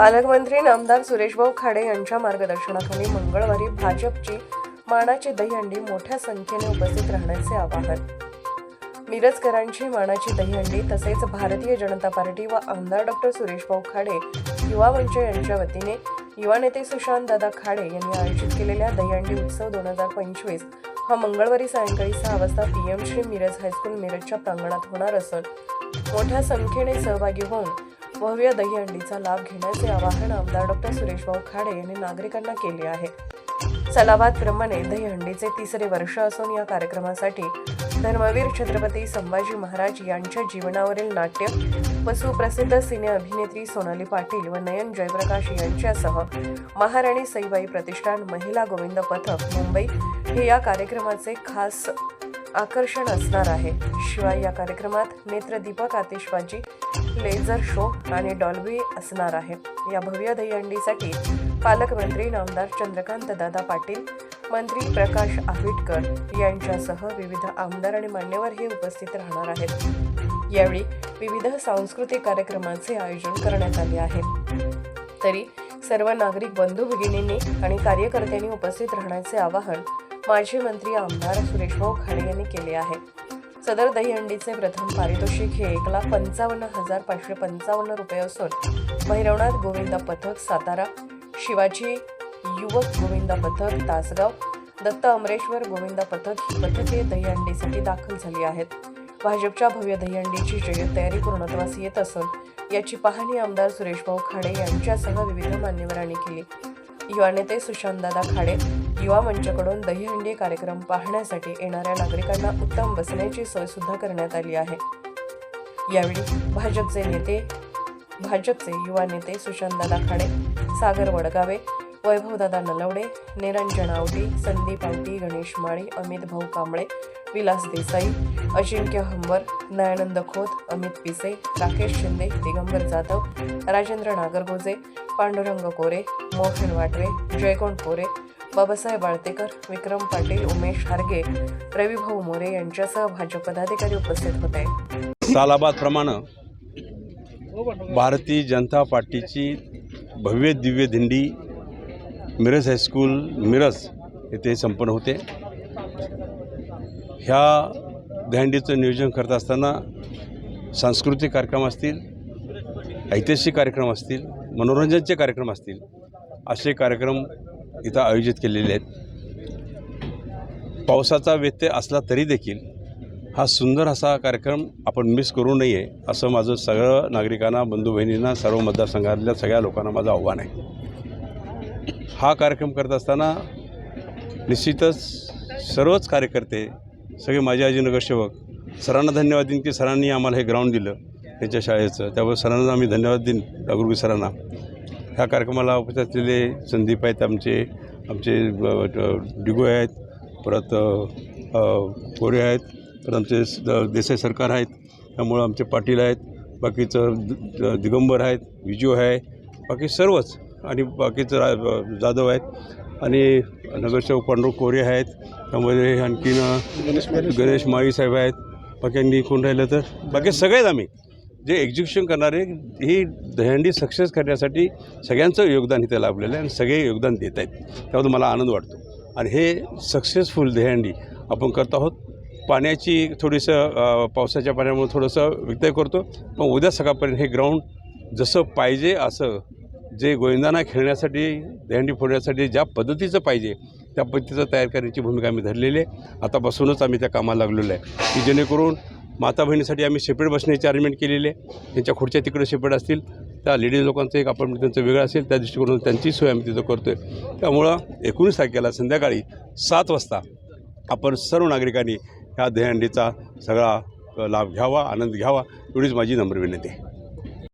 पालकमंत्री नामदार सुरेशभाऊ खाडे यांच्या मार्गदर्शनाखाली मंगळवारी भाजपची मानाची दहीहंडी मोठ्या संख्येने उपस्थित राहण्याचे आवाहन. मिरजकरांची मानाची दहीहंडी तसेच भारतीय जनता पार्टी व आमदार डॉक्टर सुरेशभाऊ खाडे युवा मंच यांच्या वतीने युवा नेते सुशांत दादा खाडे यांनी आयोजित केलेल्या दहीहंडी उत्सव दोन हजार पंचवीस हा मंगळवारी सायंकाळी सहा वाजता PM Shri Miraj high school मिरजच्या प्रांगणात होणार असून मोठ्या संख्येने सहभागी होऊन भव्य दहीहंडीचा लाभ घेण्याचे आवाहन आमदार डॉक्टर सुरेश भाऊ खाडे यांनी नागरिकांना केले आहे. सलाबाद प्रमाणे दहीहंडीचे तिसरे वर्ष असून या कार्यक्रमासाठी धर्मवीर छत्रपती संभाजी महाराज यांच्या जीवनावरील नाट्य व सुप्रसिद्ध सिने अभिनेत्री सोनाली पाटील व नयन जयप्रकाश यांच्यासह महाराणी सईबाई प्रतिष्ठान महिला गोविंद पथक मुंबई हे या कार्यक्रमाचे खास आकर्षण असणार आहे. शिवाय या कार्यक्रमात नेत्रदीपक आतिषबाजी लेझर शो आणि डॉल्बी असणार आहे. या भव्य दहीहंडीसाठी पालकमंत्री नामदार चंद्रकांत दादा पाटील मंत्री प्रकाश आंबेडकर यांच्यासह विविध आमदार आणि मान्यवर हे उपस्थित राहणार आहेत. यावेळी विविध सांस्कृतिक कार्यक्रमांचे आयोजन करण्यात आले आहे. तरी सर्व नागरिक बंधू भगिनींनी आणि कार्यकर्त्यांनी उपस्थित राहण्याचे आवाहन माजी मंत्री आमदार सुरेश भाऊ खाडे यांनी केले आहे. सदर दहीहंडीचे प्रथम पारितोषिक हे एक लाख पंचावन्न हजार पाचशे पंचावन्न रुपये असून भैरवनाथ गोविंदा पथक सातारा शिवाजी युवक गोविंदा पथक तासगाव दत्त अमरेश्वर गोविंदा पथक ही पथके दहीहंडीसाठी दाखल झाली आहेत. भाजपच्या भव्य दहीहंडीची जय्यत तयारी पूर्णत्वास येत असून याची पाहणी आमदार सुरेशभाऊ खाडे यांच्यासह विविध मान्यवरांनी केली. युवा नेते सुशांतदादा खाडे युवा मंचकडून दहीहंडी कार्यक्रम पाहण्यासाठी येणाऱ्या नागरिकांना उत्तम बसण्याची सोय सुद्धा करण्यात आली आहे. यावेळी भाजपचे नेते भाजपचे युवा नेते सुशांतदादा खाडे सागर वडगावे वैभवदादा नलवडे निरंजन आवटी संदीप आवटी गणेश माळी अमित भाऊ कांबळे विलास देसाई अजिंक्य हंबर नयानंद खोत अमित पिसे राकेश शिंदे दिगंबर जाधव राजेंद्र नागरगोजे पांडुरंग कोरे मोहन वाटवे जयकोण कोरे बाबासाहेब आळतेकर विक्रम पाटील उमेश हारगे रविभाऊ मोरे यांच्यासह भाजप पदाधिकारी उपस्थित होते. सालाबादप्रमाणे भारतीय जनता पार्टीची भव्य दिव्य दिंडी मिरज हायस्कूल मिरज येथे संपन्न होते. ह्या दहंडीचं नियोजन करत असताना सांस्कृतिक कार्यक्रम असतील ऐतिहासिक कार्यक्रम असतील मनोरंजनचे कार्यक्रम असतील असे कार्यक्रम इथं आयोजित केलेले आहेत. पावसाचा व्यत्यय असला तरी देखील हा सुंदर असा कार्यक्रम आपण मिस करू नये असं माझं सगळं नागरिकांना बंधू बहिणींना सर्व मतदारसंघातल्या सगळ्या लोकांना माझं आव्हान आहे. हा कार्यक्रम करत असताना निश्चितच सर्वच कार्यकर्ते सगळे माझे आजी नगरसेवक सरांना धन्यवाद देईन की सरांनी आम्हाला हे ग्राउंड दिलं त्यांच्या शाळेचं. त्यामुळे सरांना आम्ही धन्यवाद देईन जागृती सरांना. ह्या कार्यक्रमाला उपस्थित असलेले संदीप आहेत आमचे आमचे डिगो आहेत परत कोरे आहेत परत आमचे द- देसाई सरकार आहेत त्यामुळं आमचे पाटील आहेत बाकीचं दिगंबर आहेत विजू आहे बाकी सर्वच आणि बाकीचं जाधव आहेत. आणि नगरसेवक पांडुरंग कोरे आहेत. त्यामध्ये आणखीन गणेश माळी साहेब आहेत. बाकी कोण राहिलं तर? बाकी सगळेच आम्ही. जे एक्झिक्युशन करणारे ही दहंडी सक्सेस करण्यासाठी सगळ्यांचं योगदान इथे लाभलेलं आहे आणि सगळे योगदान देत आहेत. त्याबद्दल मला आनंद वाटतो. आणि हे सक्सेसफुल दहंडी आपण करत आहोत. पाण्याची थोडीसं पावसाच्या पाण्यामुळे थोडंसं व्यत्यय करतो. पण उद्या सकाळपर्यंत हे ग्राउंड जसं पाहिजे असं जे गोविंदांना खेळण्यासाठी दहीहंडी फोडण्यासाठी ज्या पद्धतीचं पाहिजे त्या पद्धतीचं तयार करण्याची भूमिका आम्ही धरलेली आहे. आतापासूनच आम्ही त्या कामाला लागलेलो आहे. की जेणेकरून माता बहिणीसाठी आम्ही शेपेट बसण्याची अरेंजमेंट केलेली आहे. त्यांच्या खुर्च्या तिकडे शेपेट असतील त्या लेडीज लोकांचं एक आपण त्यांचं वेगळं असेल त्या दृष्टिकोनातून त्यांची सोय आम्ही तिथं करतो आहे त्यामुळं एकोणीस तारखेला संध्याकाळी सात वाजता आपण सर्व नागरिकांनी ह्या दहीहंडीचा सगळा लाभ घ्यावा आनंद घ्यावा एवढीच माझी नम्र विनंती आहे.